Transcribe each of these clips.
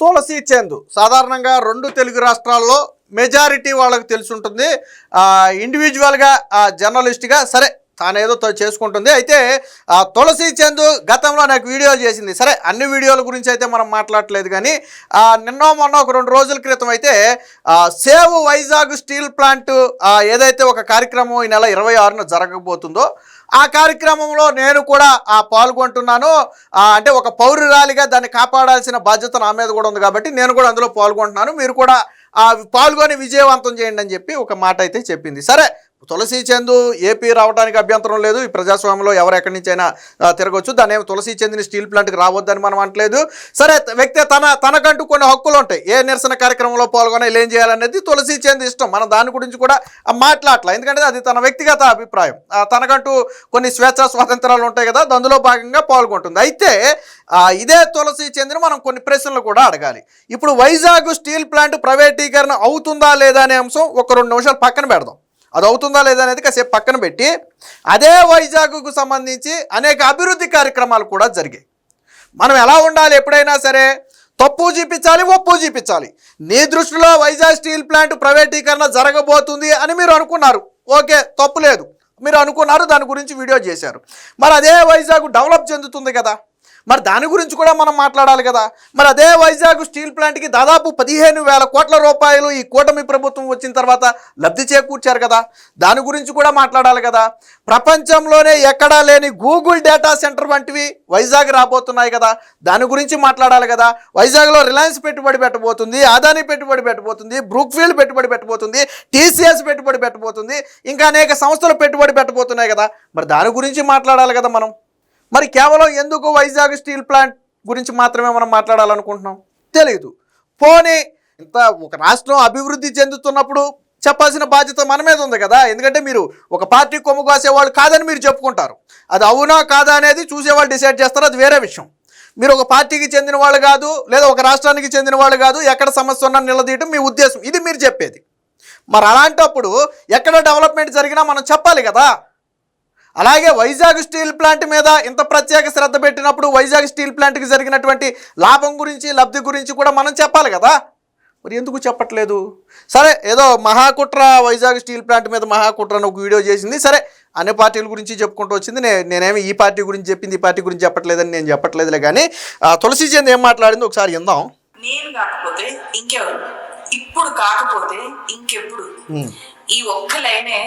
తులసి చందు. సాధారణంగా రెండు తెలుగు రాష్ట్రాల్లో మెజారిటీ వాళ్ళకి తెలిసి ఉంటుంది ఇండివిజువల్గా జర్నలిస్ట్గా సరే తానేదో తో- చేసుకుంటుంది. అయితే ఆ, తులసి చందు గతంలో నాకు వీడియోలు చేసింది. సరే అన్ని వీడియోల గురించి అయితే మనం మాట్లాడలేదు కానీ నిన్న మొన్న ఒక రెండు రోజుల క్రితం అయితే సేవ్ వైజాగ్ స్టీల్ ప్లాంట్ ఏదైతే ఒక కార్యక్రమం ఈ నెల ఇరవై ఆరున జరగబోతుందో ఆ కార్యక్రమంలో నేను కూడా ఆ పాల్గొంటున్నాను. అంటే ఒక పౌరురాలిగా దాన్ని కాపాడాల్సిన బాధ్యత నా మీద కూడా ఉంది కాబట్టి నేను కూడా అందులో పాల్గొంటున్నాను. మీరు కూడా ఆ పాల్గొని విజయవంతం చేయండి అని చెప్పి ఒక మాట అయితే చెప్పింది. సరే తులసి చందు ఏపీ రావడానికి అభ్యంతరం లేదు. ఈ ప్రజాస్వామ్యంలో ఎవరు ఎక్కడి నుంచి అయినా ఆ, తిరగొచ్చు. దాన్ని తులసి చందిని స్టీల్ ప్లాంట్కి రావద్దని మనం అంటలేదు సరే వ్యక్తి తన తనకంటూ కొన్ని హక్కులు ఉంటాయి. ఏ నిరసన కార్యక్రమంలో పాల్గొనాలి ఏం చేయాలనేది తులసి చంద్ ఇష్టం. మనం దాని గురించి కూడా మాట్లాడలే ఎందుకంటే అది తన వ్యక్తిగత అభిప్రాయం. ఆ, తనకంటూ కొన్ని స్వేచ్ఛ స్వాతంత్రాలు ఉంటాయి కదా అందులో భాగంగా పాల్గొంటుంది. అయితే ఇదే తులసి చంద్ని మనం కొన్ని ప్రశ్నలు కూడా అడగాలి. ఇప్పుడు వైజాగ్ స్టీల్ ప్లాంట్ ప్రైవేటీకరణ అవుతుందా లేదా అనే అంశం ఒక రెండు నిమిషాలు పక్కన పెడదాం. అది అవుతుందా లేదా అనేది కాసేపు పక్కన పెట్టి అదే వైజాగ్కు సంబంధించి అనేక అభివృద్ధి కార్యక్రమాలు కూడా జరిగాయి. మనం ఎలా ఉండాలి ఎప్పుడైనా సరే? తప్పు చూపించాలి ఒప్పు చూపించాలి. నీ దృష్టిలో వైజాగ్ స్టీల్ ప్లాంట్ ప్రైవేటీకరణ జరగబోతుంది అని మీరు అనుకున్నారు. ఓకే తప్పు లేదు. మీరు అనుకున్నారు దాని గురించి వీడియో చేశారు. మరి అదే వైజాగ్ డెవలప్ చెందుతుంది కదా? మరి దాని గురించి కూడా మనం మాట్లాడాలి కదా. మరి అదే వైజాగ్ స్టీల్ ప్లాంట్కి దాదాపు పదిహేను వేల కోట్ల రూపాయలు ఈ కూటమి ప్రభుత్వం వచ్చిన తర్వాత లబ్ధి చేకూర్చారు కదా. దాని గురించి కూడా మాట్లాడాలి కదా. ప్రపంచంలోనే ఎక్కడా లేని గూగుల్ డేటా సెంటర్ వంటివి వైజాగ్ రాబోతున్నాయి కదా. దాని గురించి మాట్లాడాలి కదా. వైజాగ్లో రిలయన్స్ పెట్టుబడి పెట్టబోతుంది ఆదాని పెట్టుబడి పెట్టబోతుంది బ్రూక్ఫీల్డ్ పెట్టుబడి పెట్టబోతుంది టీసీఎస్ పెట్టుబడి పెట్టబోతుంది ఇంకా అనేక సంస్థలు పెట్టుబడి పెట్టబోతున్నాయి కదా. మరి దాని గురించి మాట్లాడాలి కదా మనం. మరి కేవలం ఎందుకు వైజాగ్ స్టీల్ ప్లాంట్ గురించి మాత్రమే మనం మాట్లాడాలనుకుంటున్నాం? తెలియదు పోనీ ఇంత ఒక రాష్ట్రం అభివృద్ధి చెందుతున్నప్పుడు చెప్పాల్సిన బాధ్యత మన మీద ఉంది కదా? ఎందుకంటే మీరు ఒక పార్టీ కొమ్ము కాసేవాళ్ళు కాదని మీరు చెప్పుకుంటారు. అది అవునా కాదా అనేది చూసేవాళ్ళు డిసైడ్ చేస్తారు. అది వేరే విషయం. మీరు ఒక పార్టీకి చెందిన వాళ్ళు కాదు లేదా ఒక రాష్ట్రానికి చెందిన వాళ్ళు కాదు ఎక్కడ సమస్య ఉన్నా నిలదీయటం మీ ఉద్దేశం. ఇది మీరు చెప్పేది. మరి అలాంటప్పుడు ఎక్కడ డెవలప్మెంట్ జరిగినా మనం చెప్పాలి కదా? అలాగే వైజాగ్ స్టీల్ ప్లాంట్ మీద ఇంత ప్రత్యేక శ్రద్ధ పెట్టినప్పుడు వైజాగ్ స్టీల్ ప్లాంట్కి జరిగినటువంటి లాభం గురించి లబ్ధి గురించి కూడా మనం చెప్పాలి కదా. మరి ఎందుకు చెప్పట్లేదు? సరే ఏదో మహాకుట్ర వైజాగ్ స్టీల్ ప్లాంట్ మీద మహాకుట్ర అని ఒక వీడియో చేసింది. సరే అన్ని పార్టీల గురించి చెప్పుకుంటూ వచ్చింది. నే నేనేమి ఈ పార్టీ గురించి చెప్పింది ఈ పార్టీ గురించి చెప్పట్లేదని నేను చెప్పట్లేదులే కానీ తులసి చంద్ ఏం మాట్లాడింది ఒకసారి విందాం. నేను కాకపోతే ఇంకెవరు? ఇప్పుడు కాకపోతే ఇంకెప్పుడు? ఈ ఒక్క లైనే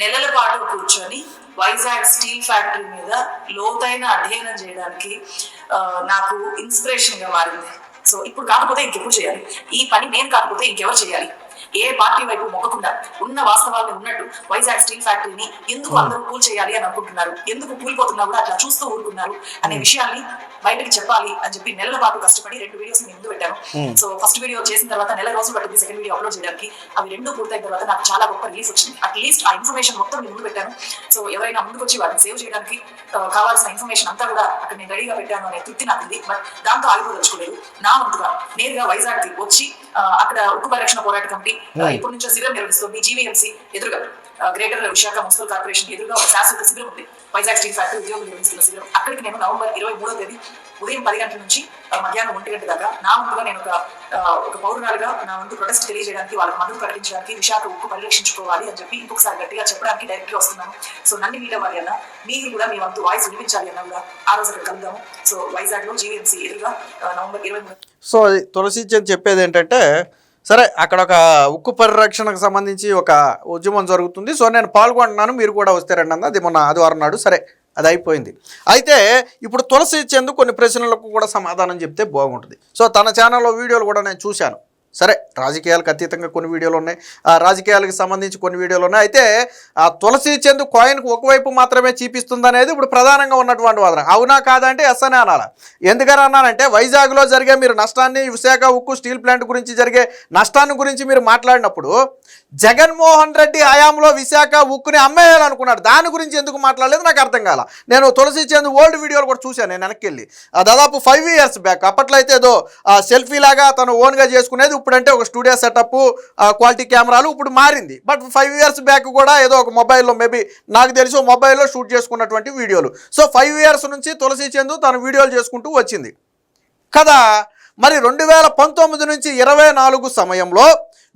నెలల పాటు కూర్చొని వైజాగ్ స్టీల్ ఫ్యాక్టరీ మీద లోతైన అధ్యయనం చేయడానికి నాకు ఇన్స్పిరేషన్గా మారింది. సో ఇప్పుడు కాకపోతే ఇంకెప్పుడు చేయాలి? ఈ పని నేను కాకపోతే ఇంకెవరు చేయాలి? ఏ పార్టీ వైపు మొక్కకుండా ఉన్న వాస్తవాలను ఉన్నట్టు వైజాగ్ స్టీల్ ఫ్యాక్టరీని ఎందుకు అందరూ కూల్ చేయాలి అని అనుకుంటున్నారు? ఎందుకు కూలిపోతున్నా కూడా అట్లా చూస్తూ ఊరుకున్నారు అనే విషయాన్ని బయటకి చెప్పాలి అని చెప్పి నెలల పాటు కష్టపడి రెండు వీడియోస్ నేను ముందు పెట్టాను. సో ఫస్ట్ వీడియో చేసిన తర్వాత నెల రోజులు పట్టింది సెకండ్ వీడియో అప్లోడ్ చేయడానికి. అవి రెండు పూర్తయిన తర్వాత నాకు చాలా గొప్ప రిలీఫ్ వచ్చింది. అట్లీస్ట్ ఆ ఇన్ఫర్మేషన్ మొత్తం నేను ముందు పెట్టాను. సో ఎవరైనా ముందుకు వచ్చి వాటిని సేవ్ చేయడానికి కావాల్సిన ఇన్ఫర్మేషన్ అంతా కూడా అక్కడ నేను రెడీగా పెట్టాను అనే తృప్తి నాకు ఉంది బట్ దాంతో ఆగిపోదలుచుకోలేదు. నా వంతుగా నేరుగా వైజాగ్ వచ్చి అక్కడ ఉక్కు పరిరక్షణ పోరాట కమిటీ ఆ, ఇప్పటి నుంచో శిబిరం నిర్వహిస్తుంది. జీవీఎంసీ ఎదురుగా. గ్రేటర్ విశాఖ మున్సిపల్ కార్పొరేషన్ ఎదురుగా ఒక శాశ్వత శిబిరం ఉంది. వైజాగ్ స్టీల్ ఫ్యాక్టరీ ఉద్యోగులు నిర్వహిస్తున్న శిబిరం. అక్కడికి నేను నవంబర్ ఇరవై మూడో తేదీ ఉదయం పది గంటల నుంచి మధ్యాహ్నం ఒంటి గంట దాకా నా వంతుగా నేను ఒక ఒక పౌరురాలుగా నా వంతు ప్రొటెస్ట్ తెలియజేయడానికి వాళ్ళకి మద్దతు ప్రకటించడానికి విశాఖ ఉక్కు పరిరక్షించుకోవాలి అని చెప్పి ఇంకొకసారి గట్టిగా చెప్పడానికి డైరెక్ట్గా వస్తున్నాను. సో నన్ను మీట్ అవ్వాలి అన్న మీరు కూడా మీ వంతు వాయిస్ వినిపించాలి అన్న కూడా ఆ రోజు అక్కడ కలుద్దాము. సో వైజాగ్లో జీవీఎంసీ ఎదురుగా నవంబర్ ఇరవై మూడు సో అది తులసి చంద్ చెప్పేది ఏంటంటే సరే అక్కడ ఒక ఉక్కు పరిరక్షణకు సంబంధించి ఒక ఉద్యమం జరుగుతుంది. సో నేను పాల్గొంటున్నాను మీరు కూడా వస్తారండి అన్న అది మొన్న ఆదివారం నాడు. సరే అది అయిపోయింది. అయితే ఇప్పుడు తులసి ఇచ్చేందుకు కొన్ని ప్రశ్నలకు కూడా సమాధానం చెప్తే బాగుంటుంది. సో తన ఛానల్లో వీడియోలు కూడా నేను చూశాను. సరే రాజకీయాలకు అతీతంగా కొన్ని వీడియోలు ఉన్నాయి. ఆ రాజకీయాలకు సంబంధించి కొన్ని వీడియోలు ఉన్నాయి. అయితే ఆ తులసి చందు కాయిన్కు ఒకవైపు మాత్రమే చూపిస్తుంది అనేది ఇప్పుడు ప్రధానంగా ఉన్నటువంటి వాదన. అవునా కాదంటే ఎస్ అనే అనాలి. ఎందుకని అన్నానంటే వైజాగ్లో జరిగే మీరు నష్టాన్ని విశాఖ ఉక్కు స్టీల్ ప్లాంట్ గురించి జరిగే నష్టాన్ని గురించి మీరు మాట్లాడినప్పుడు జగన్మోహన్ రెడ్డి హయాంలో విశాఖ ఉక్కుని అమ్మేయాలనుకున్నాడు. దాని గురించి ఎందుకు మాట్లాడలేదు? నాకు అర్థం కాల. నేను తులసి చంద్ ఓల్డ్ వీడియోలు కూడా చూశాను నేను వెనక్కి వెళ్ళి. ఆ దాదాపు ఫైవ్ ఇయర్స్ బ్యాక్ అప్పట్లో అయితే ఏదో సెల్ఫీ లాగా తను ఓన్గా చేసుకునేది ఇప్పుడంటే ఒక స్టూడియో సెటప్ క్వాలిటీ కెమెరాలు ఇప్పుడు మారింది. బట్ ఫైవ్ ఇయర్స్ బ్యాక్ కూడా ఏదో ఒక మొబైల్లో మేబీ నాకు తెలిసి ఒక మొబైల్లో షూట్ చేసుకున్నటువంటి వీడియోలు. సో ఫైవ్ ఇయర్స్ నుంచి తులసి చందు తను వీడియోలు చేసుకుంటూ వచ్చింది. కదా మరి రెండు వేల పంతొమ్మిది నుంచి ఇరవై నాలుగు సమయంలో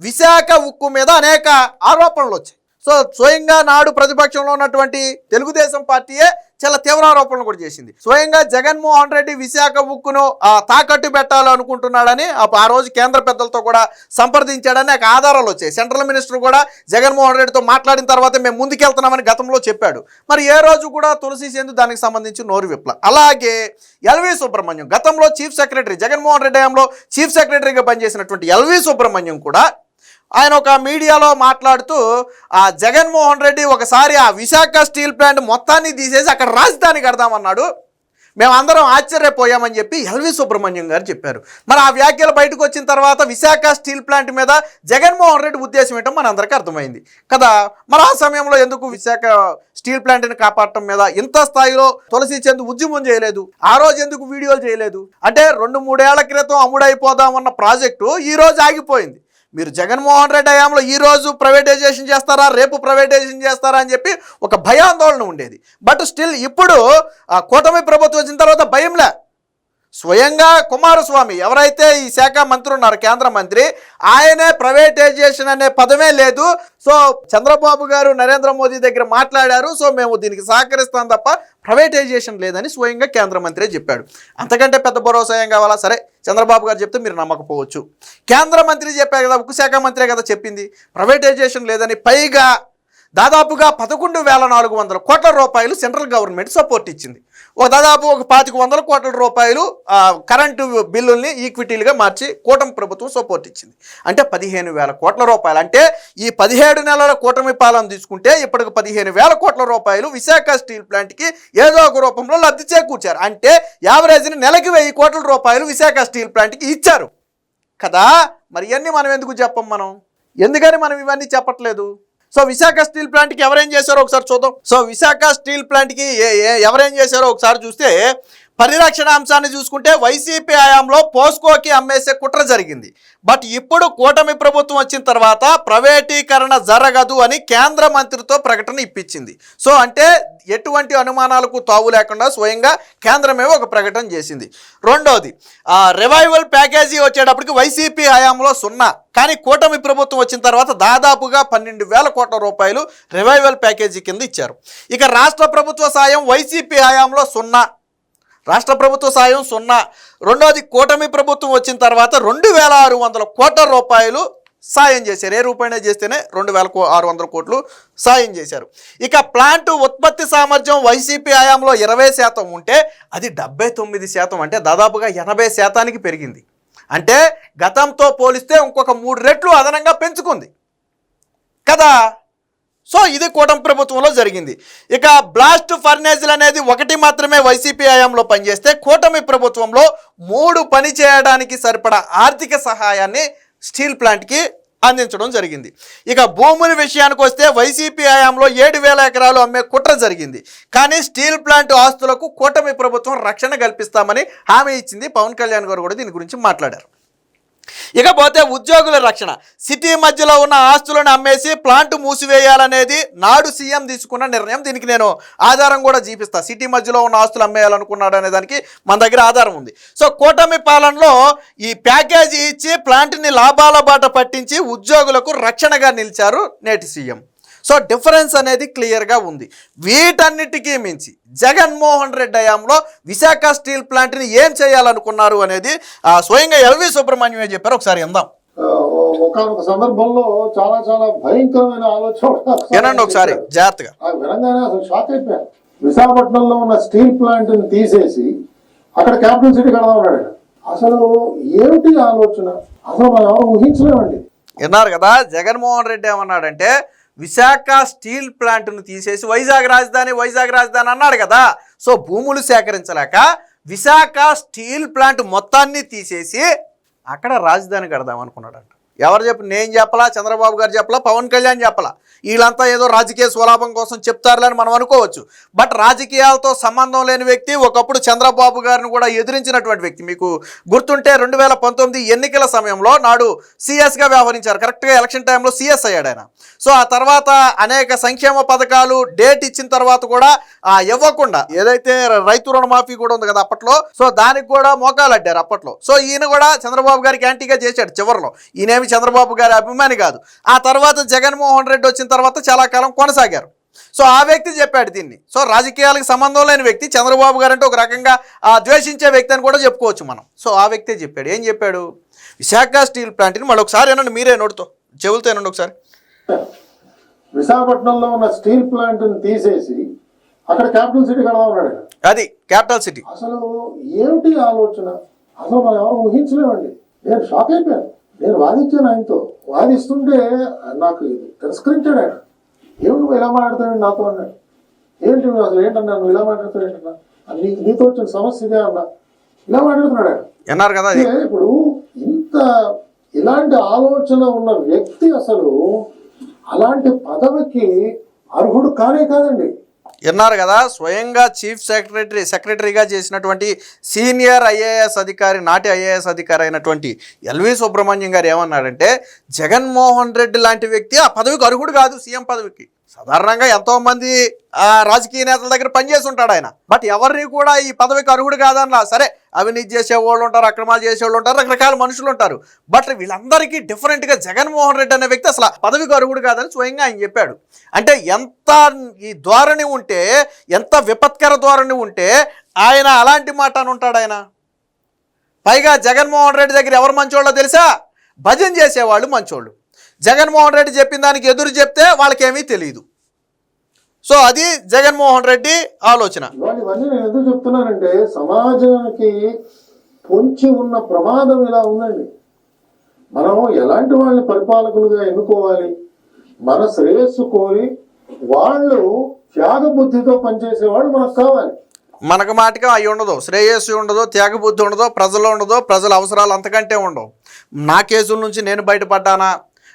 విశాఖ ఉక్కు మీద అనేక ఆరోపణలు వచ్చాయి. సో స్వయంగా నాడు ప్రతిపక్షంలో ఉన్నటువంటి తెలుగుదేశం పార్టీయే చాలా తీవ్ర ఆరోపణలు కూడా చేసింది. స్వయంగా జగన్మోహన్ రెడ్డి విశాఖ ఉక్కును ఆ, తాకట్టు పెట్టాలనుకుంటున్నాడని ఆ ఆ రోజు కేంద్ర పెద్దలతో కూడా సంప్రదించాడని నాకు ఆధారాలు వచ్చాయి. సెంట్రల్ మినిస్టర్ కూడా జగన్మోహన్ రెడ్డితో మాట్లాడిన తర్వాత మేము ముందుకెళ్తున్నామని గతంలో చెప్పాడు. మరి ఏ రోజు కూడా తులసి సేందు దానికి సంబంధించి నోరు విప్ల అలాగే ఎల్వి సుబ్రహ్మణ్యం గతంలో చీఫ్ సెక్రటరీ జగన్మోహన్ రెడ్డి హయాంలో చీఫ్ సెక్రటరీగా పనిచేసినటువంటి ఎల్వి సుబ్రహ్మణ్యం కూడా ఆయన ఒక మీడియాలో మాట్లాడుతూ ఆ జగన్మోహన్ రెడ్డి ఒకసారి ఆ విశాఖ స్టీల్ ప్లాంట్ మొత్తాన్ని తీసేసి అక్కడ రాజధాని కడదామన్నాడు. మేమందరం ఆశ్చర్యపోయామని చెప్పి ఎల్వి సుబ్రహ్మణ్యం గారు చెప్పారు. మరి ఆ వ్యాఖ్యలు బయటకు వచ్చిన తర్వాత విశాఖ స్టీల్ ప్లాంట్ మీద జగన్మోహన్ రెడ్డి ఉద్దేశం ఏంటో మనందరికీ అర్థమైంది. కదా మరి ఆ సమయంలో ఎందుకు విశాఖ స్టీల్ ప్లాంట్ని కాపాడటం మీద ఇంత స్థాయిలో తులసి చెందు ఉద్యమం చేయలేదు? ఆ రోజు ఎందుకు వీడియోలు చేయలేదు? అంటే రెండు మూడేళ్ళ క్రితం అమ్ముడైపోదామన్న ప్రాజెక్టు ఈ రోజు ఆగిపోయింది. మీరు జగన్మోహన్ రెడ్డి హయాంలో ఈ రోజు ప్రైవేటైజేషన్ చేస్తారా రేపు ప్రైవేటైజేషన్ చేస్తారా అని చెప్పి ఒక భయాందోళన ఉండేది. బట్ స్టిల్ ఇప్పుడు ఆ కూటమి ప్రభుత్వం వచ్చిన తర్వాత భయంలే. స్వయంగా కుమారస్వామి ఎవరైతే ఈ శాఖ మంత్రి ఉన్నారు కేంద్ర మంత్రి ఆయనే ప్రైవేటైజేషన్ అనే పదమే లేదు. సో చంద్రబాబు గారు నరేంద్ర మోదీ దగ్గర మాట్లాడారు. సో మేము దీనికి సహకరిస్తాం తప్ప ప్రైవేటైజేషన్ లేదని స్వయంగా కేంద్ర మంత్రి చెప్పాడు. అంతకంటే పెద్ద భరోసా ఏం కావాలా? సరే చంద్రబాబు గారు చెప్తే మీరు నమ్మకపోవచ్చు. కేంద్ర మంత్రి చెప్పారు కదా ఉక్కు శాఖ మంత్రే కదా చెప్పింది. ప్రైవేటైజేషన్ లేదని పైగా దాదాపుగా పదకొండు వేల నాలుగు వందల కోట్ల రూపాయలు సెంట్రల్ గవర్నమెంట్ సపోర్ట్ ఇచ్చింది. ఒక దాదాపు ఒక పాతిక వందల కోట్ల రూపాయలు కరెంటు బిల్లుల్ని ఈక్విటీలుగా మార్చి కూటమి ప్రభుత్వం సపోర్ట్ ఇచ్చింది. అంటే పదిహేను వేల కోట్ల రూపాయలు. అంటే ఈ పదిహేడు నెలల కూటమి పాలన తీసుకుంటే ఇప్పటికి పదిహేను వేల కోట్ల రూపాయలు విశాఖ స్టీల్ ప్లాంట్కి ఏదో ఒక రూపంలో లబ్ధి చేకూర్చారు. అంటే యావరేజ్ని నెలకి వెయ్యి కోట్ల రూపాయలు విశాఖ స్టీల్ ప్లాంట్కి ఇచ్చారు. కదా! మరి ఇవన్నీ మనం ఎందుకు చెప్పం మనం? ఎందుకని మనం ఇవన్నీ చెప్పట్లేదు? సో విశాఖ స్టీల్ ప్లాంట్కి ఎవరేం చేశారో ఒకసారి చూద్దాం. సో విశాఖ స్టీల్ ప్లాంట్కి కి ఎవరేం చేశారో ఒకసారి చూస్తే పరిరక్షణ అంశాన్ని చూసుకుంటే వైసీపీ హయాంలో పోస్కోకి అమ్మేసే కుట్ర జరిగింది. బట్ ఇప్పుడు కూటమి ప్రభుత్వం వచ్చిన తర్వాత ప్రైవేటీకరణ జరగదు అని కేంద్ర మంత్రితో ప్రకటన ఇప్పించింది. సో అంటే ఎటువంటి అనుమానాలకు తావు లేకుండా స్వయంగా కేంద్రమే ఒక ప్రకటన చేసింది. రెండోది రివైవల్ ప్యాకేజీ వచ్చేటప్పటికి వైసీపీ హయాంలో సున్నా. కానీ కూటమి ప్రభుత్వం వచ్చిన తర్వాత దాదాపుగా పన్నెండు వేల కోట్ల రూపాయలు రివైవల్ ప్యాకేజీ కింద ఇచ్చారు. ఇక రాష్ట్ర ప్రభుత్వ సాయం వైసీపీ హయాంలో సున్నా. రాష్ట్ర ప్రభుత్వ సాయం సున్నా. రెండోది కూటమి ప్రభుత్వం వచ్చిన తర్వాత రెండు వేల ఆరు వందల కోట్ల రూపాయలు సాయం చేశారు. ఏ రూపాయన చేస్తేనే రెండు వేల కో- ఆరు వందల కోట్లు సాయం చేశారు. ఇక ప్లాంట్ ఉత్పత్తి సామర్థ్యం వైసీపీ హయాంలో ఇరవై శాతం ఉంటే అది డెబ్బై తొమ్మిది శాతం అంటే దాదాపుగా ఎనభై శాతానికి పెరిగింది. అంటే గతంతో పోలిస్తే ఇంకొక మూడు రెట్లు అదనంగా పెంచుకుంది. కదా? సో ఇది కూటమి ప్రభుత్వంలో జరిగింది. ఇక బ్లాస్ట్ ఫర్నేజీలు అనేది ఒకటి మాత్రమే వైసీపీ హయాంలో పనిచేస్తే కూటమి ప్రభుత్వంలో మూడు పని చేయడానికి సరిపడా ఆర్థిక సహాయాన్ని స్టీల్ ప్లాంట్కి అందించడం జరిగింది. ఇక భూముల విషయానికి వస్తే వైసీపీ హయాంలో ఏడు వేల ఎకరాలు అమ్మే కుట్ర జరిగింది. కానీ స్టీల్ ప్లాంట్ ఆస్తులకు కూటమి ప్రభుత్వం రక్షణ కల్పిస్తామని హామీ ఇచ్చింది పవన్ కళ్యాణ్ గారు కూడా దీని గురించి మాట్లాడారు. ఇకపోతే ఉద్యోగుల రక్షణ. సిటీ మధ్యలో ఉన్న ఆస్తులను అమ్మేసి ప్లాంట్ మూసివేయాలనేది నాడు సీఎం తీసుకున్న నిర్ణయం. దీనికి నేను ఆధారం కూడా చూపిస్తా. సిటీ మధ్యలో ఉన్న ఆస్తులు అమ్మేయాలనుకున్నాడు అనే దానికి మన దగ్గర ఆధారం ఉంది. సో కూటమి పాలనలో ఈ ప్యాకేజీ ఇచ్చి ప్లాంట్ని లాభాల బాట పట్టించి ఉద్యోగులకు రక్షణగా నిలిచారు నేటి సీఎం. సో డిఫరెన్స్ అనేది క్లియర్గా ఉంది. వీటన్నిటికీ మించి జగన్మోహన్ రెడ్డి హయాంలో విశాఖ స్టీల్ ప్లాంట్ని ఏం చేయాలనుకున్నారు అనేది ఆ, స్వయంగా ఎల్వి సుబ్రహ్మణ్యమే చెప్పారు. ఒకసారి ఇందాం ఒకనొక సందర్భంలో చాలా చాలా భయంకరమైన ఆలోచన వినండి ఒకసారి జాగ్రత్తగా. వినంగానే అసలు షాక్ అయిపోయాను. విశాఖపట్నంలో ఉన్న స్టీల్ ప్లాంట్ని తీసేసి అక్కడ క్యాపిటల్ సిటీ కడదాం అన్నాడు ఆయన. అసలు ఏమిటి ఆలోచన? అసలు మనం ఎవరు ఊహించలేమండి. విన్నారు కదా జగన్మోహన్ రెడ్డి ఏమన్నాడంటే విశాఖ స్టీల్ ప్లాంట్ను తీసేసి వైజాగ్ రాజధాని వైజాగ్ రాజధాని అన్నాడు కదా. సో భూములు సేకరించలేక విశాఖ స్టీల్ ప్లాంట్ మొత్తాన్ని తీసేసి అక్కడ రాజధాని కడదాం అనుకున్నాడంట. ఎవరు చెప్పు నేను చెప్పలా చంద్రబాబు గారు చెప్పలా పవన్ కళ్యాణ్ చెప్పలా. వీళ్ళంతా ఏదో రాజకీయ స్వలాభం కోసం చెప్తారులే అని మనం అనుకోవచ్చు. బట్ రాజకీయాలతో సంబంధం లేని వ్యక్తి ఒకప్పుడు చంద్రబాబు గారిని కూడా ఎదిరించినటువంటి వ్యక్తి. మీకు గుర్తుంటే రెండు వేల పంతొమ్మిది ఎన్నికల సమయంలో నాడు సీఎస్గా వ్యవహరించారు. కరెక్ట్గా ఎలక్షన్ టైంలో సీఎస్ అయ్యాడు ఆయన. సో ఆ తర్వాత అనేక సంక్షేమ పథకాలు డేట్ ఇచ్చిన తర్వాత కూడా ఇవ్వకుండా ఏదైతే రైతు రుణమాఫీ కూడా ఉంది కదా అప్పట్లో సో దానికి కూడా మోకాలు అడ్డారు అప్పట్లో. సో ఈయన కూడా చంద్రబాబు గారికి యాంటీగా చేశాడు చివరిలో. ఈయనేమి చంద్రబాబు గారి అభిమాని కాదు. ఆ తర్వాత జగన్మోహన్ రెడ్డి వచ్చిన తర్వాత చాలా కాలం కొనసాగారు. సో ఆ వ్యక్తి చెప్పాడు దీన్ని. సో రాజకీయాలకు సంబంధం లేని వ్యక్తి చంద్రబాబు గారు అంటే ఒక రకంగా ఆ, ద్వేషించే వ్యక్తి అని కూడా చెప్పుకోవచ్చు మనం. సో ఆ వ్యక్తే చెప్పాడు. ఏం చెప్పాడు? విశాఖ స్టీల్ ప్లాంట్ని మళ్ళీ ఒకసారి ఏనండి మీరే నోడుతో చెవులతో ఏనండి ఒకసారి. విశాఖపట్నంలో ఉన్న స్టీల్ ప్లాంట్ని తీసేసి అక్కడ క్యాపిటల్ సిటీ కడదాం అన్నాడు ఆయన. అది క్యాపిటల్ సిటీ. అసలు ఏమిటి ఆలోచన? అసలు మనం ఎవరు ఊహించలేమండి. నేను షాక్ అయిపోయాను. నేను వాదించాను ఆయనతో. వాదిస్తుంటే నాకు ఇది తిరస్కరించాడు ఆయన. ఏమిటి నువ్వు ఇలా మాట్లాడతాడు నాతో అన్నాడు. ఏంటి నువ్వు అసలు ఏంటన్నా? నువ్వు ఇలా మాట్లాడతాడు ఏంటన్నా? నీ నీతో వచ్చిన సమస్య ఇదే అన్నా. ఇలా మాట్లాడుతున్నాడు ఆయన. కదా ఇప్పుడు ఇంత ఇలాంటి ఆలోచన ఉన్న వ్యక్తి అసలు అలాంటి పదవికి అర్హుడు కానే కాదండి. విన్నారు కదా స్వయంగా చీఫ్ సెక్రటరీ సెక్రటరీగా చేసినటువంటి సీనియర్ ఐఏఎస్ అధికారి నాటి ఐఏఎస్ అధికారి అయినటువంటి ఎల్వి సుబ్రహ్మణ్యం గారు ఏమన్నాడంటే జగన్మోహన్ రెడ్డి లాంటి వ్యక్తి ఆ పదవికి అర్హుడు కాదు సీఎం పదవికి. సాధారణంగా ఎంతో మంది రాజకీయ నేతల దగ్గర పనిచేసి ఉంటాడు ఆయన. బట్ ఎవరిని కూడా ఈ పదవికి అర్హుడు కాదన్నా సరే అవినీతి చేసేవాళ్ళు ఉంటారు అక్రమాలు చేసే వాళ్ళు ఉంటారు రకరకాల మనుషులు ఉంటారు. బట్ వీళ్ళందరికీ డిఫరెంట్గా జగన్మోహన్ రెడ్డి అనే వ్యక్తి అసలు పదవికి అర్హుడు కాదని స్వయంగా ఆయన చెప్పాడు. అంటే ఎంత ఈ ధోరణి ఉంటే ఎంత విపత్కర ధోరణి ఉంటే ఆయన అలాంటి మాట అని ఉంటాడు ఆయన. పైగా జగన్మోహన్ రెడ్డి దగ్గర ఎవరు మంచోళ్ళో తెలుసా? భజన చేసేవాళ్ళు మంచోళ్ళు. జగన్మోహన్ రెడ్డి చెప్పిన దానికి ఎదురు చెప్తే వాళ్ళకేమీ తెలియదు సో అది జగన్మోహన్ రెడ్డి ఆలోచన. ఇవాళ ఇవన్నీ నేను ఎందుకు చెప్తున్నానంటే సమాజానికి పొంచి ఉన్న ప్రమాదం ఇలా ఉందండి. మనం ఎలాంటి వాళ్ళని పరిపాలకులుగా ఎన్నుకోవాలి? మన శ్రేయస్సు కోరి వాళ్ళు త్యాగ బుద్ధితో పనిచేసే వాళ్ళు మనకు కావాలి. మనకు మాటగా అయి ఉండదు. శ్రేయస్సు ఉండదు త్యాగబుద్ధి ఉండదు ప్రజలు ఉండదు ప్రజల అవసరాలు అంతకంటే ఉండవు. నా కేసుల నుంచి నేను బయటపడ్డానా?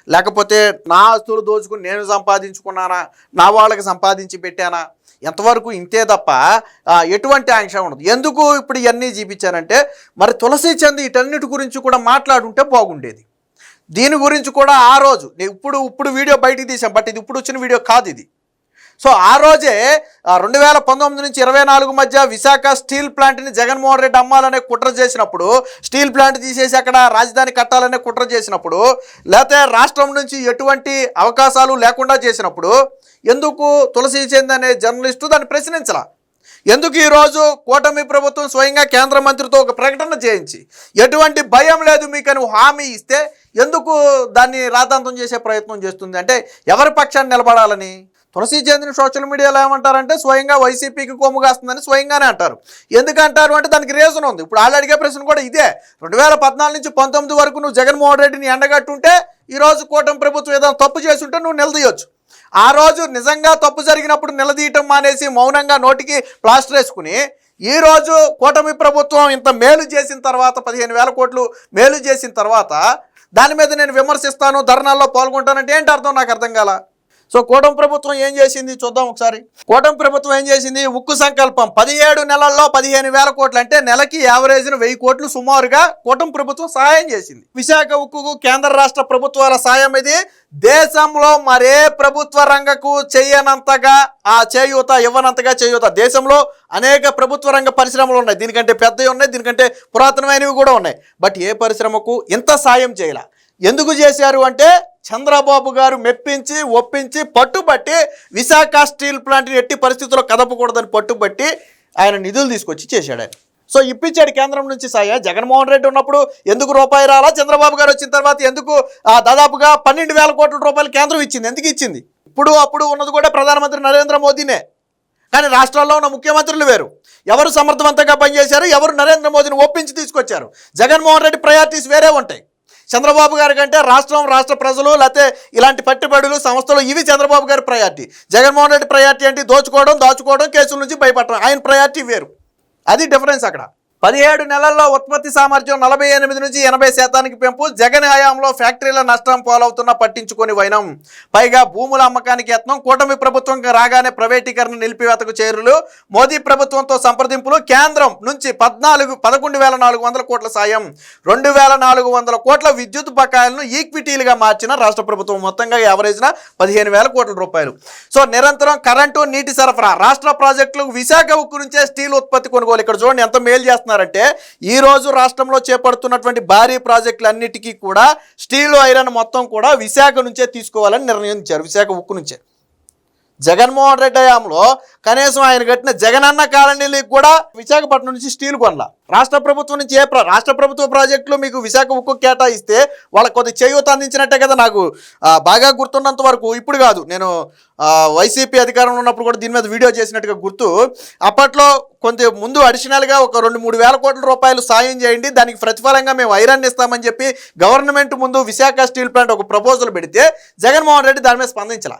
లేకపోతే నా ఆస్తులు దోచుకుని నేను సంపాదించుకున్నానా? నా వాళ్ళకి సంపాదించి పెట్టానా? ఎంతవరకు ఇంతే తప్ప ఎటువంటి ఆంక్ష ఉండదు. ఎందుకు ఇప్పుడు ఇవన్నీ చూపించానంటే మరి తులసి చంద్ వీటన్నిటి గురించి కూడా మాట్లాడుంటే బాగుండేది. దీని గురించి కూడా ఆ రోజు నేను ఇప్పుడు ఇప్పుడు వీడియో బయటికి తీసాం బట్ ఇది ఇప్పుడు వచ్చిన వీడియో కాదు ఇది. సో ఆ రోజే రెండు వేల పంతొమ్మిది నుంచి ఇరవై నాలుగు మధ్య విశాఖ స్టీల్ ప్లాంట్ని జగన్మోహన్ రెడ్డి అమ్మాలనే కుట్ర చేసినప్పుడు స్టీల్ ప్లాంట్ తీసేసి అక్కడ రాజధాని కట్టాలనే కుట్ర చేసినప్పుడు లేకపోతే రాష్ట్రం నుంచి ఎటువంటి అవకాశాలు లేకుండా చేసినప్పుడు ఎందుకు తులసి చంద్ అనే జర్నలిస్టు దాన్ని ప్రశ్నించలా? ఎందుకు ఈరోజు కూటమి ప్రభుత్వం స్వయంగా కేంద్ర మంత్రితో ఒక ప్రకటన చేయించి ఎటువంటి భయం లేదు మీకని హామీ ఇస్తే ఎందుకు దాన్ని రాతాంతం చేసే ప్రయత్నం చేస్తుంది? అంటే ఎవరి పక్షాన్ని నిలబడాలని? తులసి చంద్రుని సోషల్ మీడియాలో ఏమంటారంటే స్వయంగా వైసీపీకి కొమ్ము కాస్తుందని స్వయంగానే అంటారు. ఎందుకంటారు అంటే దానికి రీజన్ ఉంది. ఇప్పుడు వాళ్ళు అడిగే ప్రశ్న కూడా ఇదే. రెండు వేల పద్నాలుగు నుంచి పంతొమ్మిది వరకు నువ్వు జగన్మోహన్ రెడ్డిని ఎండగట్టుంటే ఈరోజు కూటమి ప్రభుత్వం ఏదైనా తప్పు చేసి ఉంటే నువ్వు నిలదీయొచ్చు. ఆ రోజు నిజంగా తప్పు జరిగినప్పుడు నిలదీయటం మానేసి మౌనంగా నోటికి ప్లాస్టర్ వేసుకుని ఈ రోజు కూటమి ప్రభుత్వం ఇంత మేలు చేసిన తర్వాత పదిహేను వేల కోట్లు మేలు చేసిన తర్వాత దాని మీద నేను విమర్శిస్తాను ధర్నాల్లో పాల్గొంటానంటే ఏంటి అర్థం? నాకు అర్థం కాలా? సో కూటమి ప్రభుత్వం ఏం చేసింది చూద్దాం ఒకసారి. కూటమి ప్రభుత్వం ఏం చేసింది? ఉక్కు సంకల్పం. పదిహేడు నెలల్లో పదిహేను వేల కోట్లు అంటే నెలకి యావరేజ్న వెయ్యి కోట్లు సుమారుగా కూటమి ప్రభుత్వం సహాయం చేసింది. విశాఖ ఉక్కుకు కేంద్ర రాష్ట్ర ప్రభుత్వాల సాయం ఇది. దేశంలో మరే ప్రభుత్వ రంగకు చేయనంతగా ఆ చేయూత ఇవ్వనంతగా చేయూత. దేశంలో అనేక ప్రభుత్వ రంగ పరిశ్రమలు ఉన్నాయి. దీనికంటే పెద్దవి ఉన్నాయి దీనికంటే పురాతనమైనవి కూడా ఉన్నాయి. బట్ ఏ పరిశ్రమకు ఇంత సాయం చేయాల? ఎందుకు చేశారు అంటే చంద్రబాబు గారు మెప్పించి ఒప్పించి పట్టుబట్టి విశాఖ స్టీల్ ప్లాంట్ని ఎట్టి పరిస్థితుల్లో కదపకూడదని పట్టుబట్టి ఆయన నిధులు తీసుకొచ్చి చేశాడు. ఆయన సో ఇప్పించాడు కేంద్రం నుంచి సాయ. జగన్మోహన్ రెడ్డి ఉన్నప్పుడు ఎందుకు రూపాయి రాలా? చంద్రబాబు గారు వచ్చిన తర్వాత ఎందుకు దాదాపుగా పన్నెండు వేల కోట్ల రూపాయలు కేంద్రం ఇచ్చింది? ఎందుకు ఇచ్చింది? ఇప్పుడు అప్పుడు ఉన్నది కూడా ప్రధానమంత్రి నరేంద్ర మోదీనే. కానీ రాష్ట్రాల్లో ఉన్న ముఖ్యమంత్రులు వేరు. ఎవరు సమర్థవంతంగా పనిచేశారు? ఎవరు నరేంద్ర మోదీని ఒప్పించి తీసుకొచ్చారు? జగన్మోహన్ రెడ్డి ప్రయారిటీస్ వేరే ఉంటాయి. చంద్రబాబు గారి కంటే రాష్ట్రం రాష్ట్ర ప్రజలు లేకపోతే ఇలాంటి పట్టుబడులు సంస్థలు ఇవి చంద్రబాబు గారి ప్రయారిటీ జగన్మోహన్ రెడ్డి ప్రయారిటీ అంటే దోచుకోవడం దాచుకోవడం కేసుల నుంచి భయపడటం. ఆయన ప్రయారిటీ వేరు. అది డిఫరెన్స్ అక్కడ. పదిహేడు నెలల్లో ఉత్పత్తి సామర్థ్యం నలభై ఎనిమిది నుంచి ఎనభై శాతానికి పెంపు. జగన్ హయాంలో ఫ్యాక్టరీల నష్టం పాలవుతున్న పట్టించుకొని వైనం. పైగా భూముల అమ్మకానికి యత్నం. కూటమి ప్రభుత్వం రాగానే ప్రైవేటీకరణ నిలిపివేతకు చేరులు. మోదీ ప్రభుత్వంతో సంప్రదింపులు. కేంద్రం నుంచి పద్నాలుగు పదకొండు వేల నాలుగు వందల కోట్ల సాయం. రెండు వేల నాలుగు వందల కోట్ల విద్యుత్ బకాయిలను ఈక్విటీలుగా మార్చిన రాష్ట్ర ప్రభుత్వం. మొత్తంగా యావరేజ్న పదిహేను వేల కోట్ల రూపాయలు. సో నిరంతరం కరెంటు నీటి సరఫరా. రాష్ట్ర ప్రాజెక్టులకు విశాఖ ఉక్కు నుంచే స్టీల్ ఉత్పత్తి కొనుగోలు. ఇక్కడ చూడండి ఎంత మేలు చేస్తున్నారంటే ఈ రోజు రాష్ట్రంలో చేపడుతున్నటువంటి భారీ ప్రాజెక్టులన్నిటికీ కూడా స్టీల్ ఐరన్ మొత్తం కూడా విశాఖ నుంచే తీసుకోవాలని నిర్ణయించారు విశాఖ ఉక్కు నుంచే. జగన్మోహన్ రెడ్డి హయాంలో కనీసం ఆయన కట్టిన జగనన్న కాలనీలకు కూడా విశాఖపట్నం నుంచి స్టీల్ కొనలా. రాష్ట్ర ప్రభుత్వం నుంచి ఏ రాష్ట్ర ప్రభుత్వ ప్రాజెక్టులు మీకు విశాఖ ఉక్కు కేటాయిస్తే వాళ్ళకి కొద్ది చేయూత అందించినట్టే కదా నాకు బాగా గుర్తున్నంత వరకు. ఇప్పుడు కాదు నేను వైసీపీ అధికారంలో ఉన్నప్పుడు కూడా దీని మీద వీడియో చేసినట్టుగా గుర్తు. అప్పట్లో కొంత ముందు అడిషనల్గా ఒక రెండు మూడు వేల కోట్ల రూపాయలు సాయం చేయండి దానికి ప్రతిఫలంగా మేము ఐరన్ ఇస్తామని చెప్పి గవర్నమెంట్ ముందు విశాఖ స్టీల్ ప్లాంట్ ఒక ప్రపోజల్ పెడితే జగన్మోహన్ రెడ్డి దాని మీద స్పందించలా.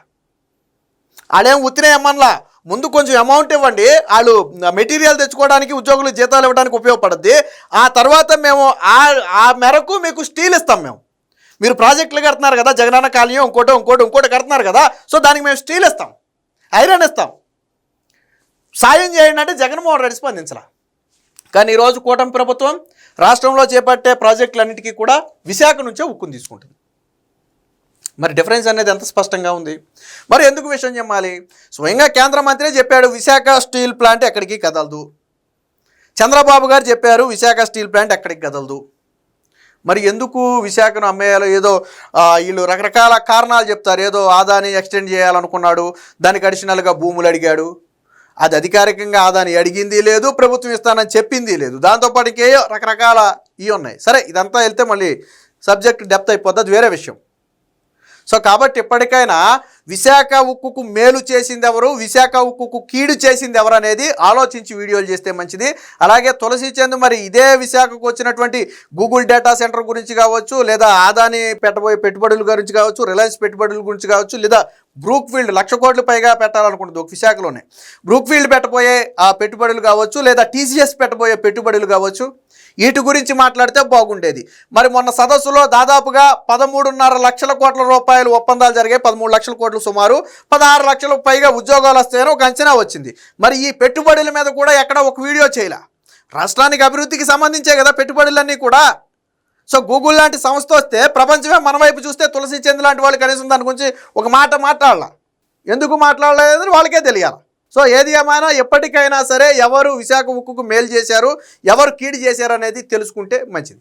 వాళ్ళేం ఉత్తినే ఇమ్మన్లా ముందు కొంచెం అమౌంట్ ఇవ్వండి. వాళ్ళు మెటీరియల్ తెచ్చుకోవడానికి ఉద్యోగులు జీతాలు ఇవ్వడానికి ఉపయోగపడుద్ది. ఆ తర్వాత మేము ఆ ఆ మేరకు మీకు స్టీల్ ఇస్తాం మేము. మీరు ప్రాజెక్టులు కడుతున్నారు కదా జగనన్న కాలనీ ఇంకోటి ఇంకోటి ఇంకోటి కడుతున్నారు కదా సో దానికి మేము స్టీల్ ఇస్తాం. ఐరన్ ఇస్తాం. సాయం చేయండి అంటే జగన్మోహన్ రెడ్డి స్పందించలా. కానీ ఈరోజు కూటమి ప్రభుత్వం రాష్ట్రంలో చేపట్టే ప్రాజెక్టులన్నిటికీ కూడా విశాఖ నుంచే ఉక్కుని తీసుకుంటుంది. మరి డిఫరెన్స్ అనేది ఎంత స్పష్టంగా ఉంది? మరి ఎందుకు విషయం చెప్పాలి? స్వయంగా కేంద్ర మంత్రి చెప్పాడు విశాఖ స్టీల్ ప్లాంట్ ఎక్కడికి కదలదు. చంద్రబాబు గారు చెప్పారు విశాఖ స్టీల్ ప్లాంట్ ఎక్కడికి కదలదు. మరి ఎందుకు విశాఖను అమ్మేయాలో? ఏదో వీళ్ళు రకరకాల కారణాలు చెప్తారు. ఏదో ఆదాని ఎక్స్టెండ్ చేయాలనుకున్నాడు దానికి అడిషనల్గా భూములు అడిగాడు. అది అధికారికంగా ఆదాని అడిగింది లేదు ప్రభుత్వం ఇస్తానని చెప్పింది లేదు. దాంతోపాటుకే రకరకాల ఇవి ఉన్నాయి. సరే ఇదంతా వెళ్తే మళ్ళీ సబ్జెక్ట్ డెప్త్ అయిపోద్ది అది వేరే విషయం. సో కాబట్టి ఇప్పటికైనా విశాఖ ఉక్కుకు మేలు చేసింది ఎవరు విశాఖ ఉక్కుకు కీడు చేసింది ఎవరు అనేది ఆలోచించి వీడియోలు చేస్తే మంచిది. అలాగే తులసి చంద్ మరి ఇదే విశాఖకు వచ్చినటువంటి గూగుల్ డేటా సెంటర్ గురించి కావచ్చు లేదా ఆదాని పెట్టబోయే పెట్టుబడుల గురించి కావచ్చు రిలయన్స్ పెట్టుబడుల గురించి కావచ్చు లేదా బ్రూక్ఫీల్డ్ లక్ష కోట్ల పైగా పెట్టాలనుకుంటుంది ఒక విశాఖలోనే. బ్రూక్ఫీల్డ్ పెట్టబోయే ఆ పెట్టుబడులు కావచ్చు లేదా టీసీఎస్ పెట్టబోయే పెట్టుబడులు కావచ్చు వీటి గురించి మాట్లాడితే బాగుండేది. మరి మొన్న సదస్సులో దాదాపుగా పదమూడున్నర లక్షల కోట్ల రూపాయలు ఒప్పందాలు జరిగాయి. పదమూడు లక్షల కోట్లు సుమారు పదహారు లక్షలకు పైగా ఉద్యోగాలు వస్తాయని ఒక అంచనా వచ్చింది. మరి ఈ పెట్టుబడుల మీద కూడా ఎక్కడ ఒక వీడియో చేయలే? రాష్ట్రానికి అభివృద్ధికి సంబంధించే కదా పెట్టుబడులన్నీ కూడా. సో గూగుల్ లాంటి సంస్థ వస్తే ప్రపంచమే మన వైపు చూస్తే తులసి చంద్ లాంటి వాళ్ళు కనీసం దాని గురించి ఒక మాట మాట్లాడాల? ఎందుకు మాట్లాడలేదని వాళ్ళకే తెలియాలి? సో ఏది ఏమైనా ఎప్పటికైనా సరే ఎవరు విశాఖ ఉక్కుకు మేలు చేశారు ఎవరు కీడు చేశారు అనేది తెలుసుకుంటే మంచిది.